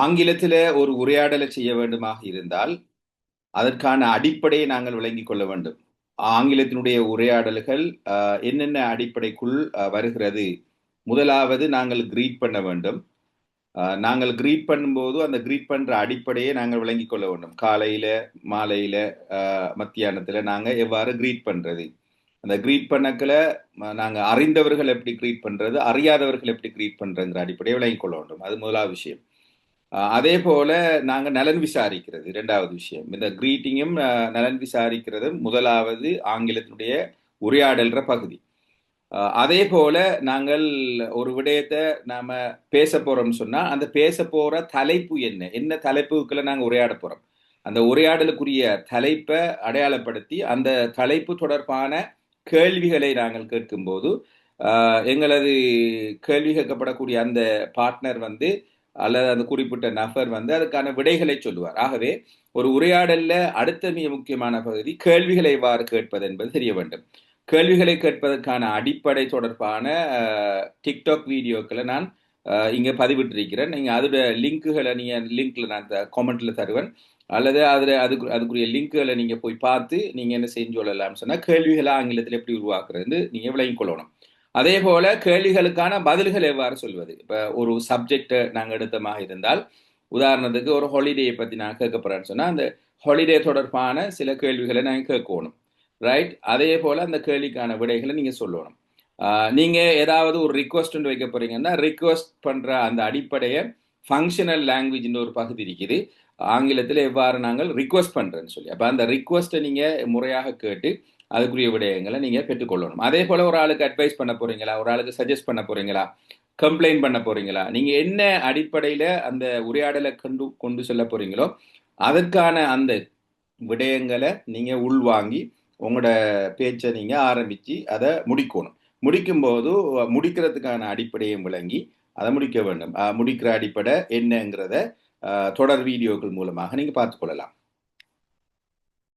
ஆங்கிலத்தில ஒரு உரையாடலை செய்ய வேண்டுமாக இருந்தால் அதற்கான அடிப்படையை நாங்கள் விளங்கிக் கொள்ள வேண்டும். ஆங்கிலத்தினுடைய உரையாடல்கள் என்னென்ன அடிப்படைக்குள் வருகிறது? முதலாவது நாங்கள் கிரீட் பண்ண வேண்டும். நாங்கள் கிரீட் பண்ணும்போது அந்த கிரீட் பண்ணுற அடிப்படையை நாங்கள் விளங்கிக் கொள்ள வேண்டும். காலையில் மாலையில் மத்தியானத்தில் நாங்கள் எவ்வாறு கிரீட் பண்ணுறது அந்த கிரீட் பண்ணக்கில் நாங்கள் அறிந்தவர்கள் எப்படி கிரீட் பண்ணுறது அறியாதவர்கள் எப்படி கிரீட் பண்ணுறங்கிற அடிப்படையை விளங்கிக் கொள்ள வேண்டும். அது முதலாவது விஷயம். அதே போல நாங்கள் நலன் விசாரிக்கிறது இரண்டாவது விஷயம். இந்த கிரீட்டிங்கும் நலன் விசாரிக்கிறதும் முதலாவது ஆங்கிலத்தினுடைய உரையாடல்ற பகுதி. அஹ், அதே போல நாங்கள் ஒரு விடயத்தை நாம பேச போறோம்னு சொன்னா அந்த பேச போற தலைப்பு என்ன? என்ன தலைப்புக்குள்ள நாங்க உரையாட போறோம்? அந்த உரையாடலுக்குரிய தலைப்பை அடையாளப்படுத்தி அந்த தலைப்பு தொடர்பான கேள்விகளை நாங்கள் கேட்கும்போது எங்களது கேள்வி கேட்கப்படக்கூடிய அந்த பார்ட்னர் வந்து அல்லது அந்த குறிப்பிட்ட நபர் வந்து அதுக்கான விடைகளை சொல்லுவார். ஆகவே ஒரு உரையாடல்ல அடுத்த மிக முக்கியமான பகுதி கேள்விகளை எவ்வாறு கேட்பது என்பது தெரிய வேண்டும். கேள்விகளை கேட்பதற்கான அடிப்படை தொடர்பான டிக்டாக் வீடியோக்களை நான் அஹ், இங்க பதிவிட்டிருக்கிறேன். நீங்க அதோட லிங்க்குகளை நீங்க லிங்க்ல நான் கமெண்ட்ல தருவேன். அல்லது அதுல அதுக்கு அதுக்குரிய லிங்க்குகளை நீங்க போய் பார்த்து நீங்க என்ன செஞ்சு கொள்ளலாம்னு சொன்னா கேள்விகளை ஆங்கிலத்தில் எப்படி உருவாக்குறது நீங்க விளங்கிக் கொள்ளணும் அதே போல கேள்விகளுக்கான பதில்கள் எவ்வாறு சொல்வது? இப்போ ஒரு சப்ஜெக்ட் நாங்கள் எடுத்தமாக இருந்தால் உதாரணத்துக்கு ஒரு ஹாலிடேயை பற்றி நான் கேட்க போறேன்னு சொன்னால் அந்த ஹாலிடே தொடர்பான சில கேள்விகளை நாங்கள் கேட்கணும். ரைட் அதே போல அந்த கேள்விக்கான விடைகளை நீங்கள் சொல்லணும். ஆஹ் ஏதாவது ஒரு ரிக்வஸ்ட்னு வைக்க போறீங்கன்னா ரிக்வஸ்ட் பண்ற அந்த அடிப்படையை ஃபங்க்ஷனல் லாங்குவேஜ்னு ஒரு பகுதி இருக்குது. ஆங்கிலத்தில் எவ்வாறு நாங்கள் ரிக்வஸ்ட் பண்றேன்னு சொல்லி. அப்போ அந்த ரிக்வஸ்ட்டை நீங்கள் முறையாக கேட்டு அதுக்குரிய விடயங்களை நீங்கள் பெற்றுக்கொள்ளணும். அதே போல் ஒரு ஆளுக்கு அட்வைஸ் பண்ண போகிறீங்களா ஒரு ஆளுக்கு சஜஸ்ட் பண்ண போகிறீங்களா கம்ப்ளைண்ட் பண்ண போகிறீங்களா நீங்கள் என்ன அடிப்படையில் அந்த உரையாடலை கொண்டு கொண்டு செல்ல போகிறீங்களோ அதற்கான அந்த விடயங்களை நீங்கள் உள்வாங்கி உங்களோட பேச்சை நீங்கள் ஆரம்பித்து அதை முடிக்கணும். முடிக்கும்போது முடிக்கிறதுக்கான அடிப்படையும் விளங்கி அதை முடிக்க வேண்டும். முடிக்கிற அடிப்படை என்னங்கிறத தொடர் வீடியோக்கள் மூலமாக நீங்கள் பார்த்துக்கொள்ளலாம்.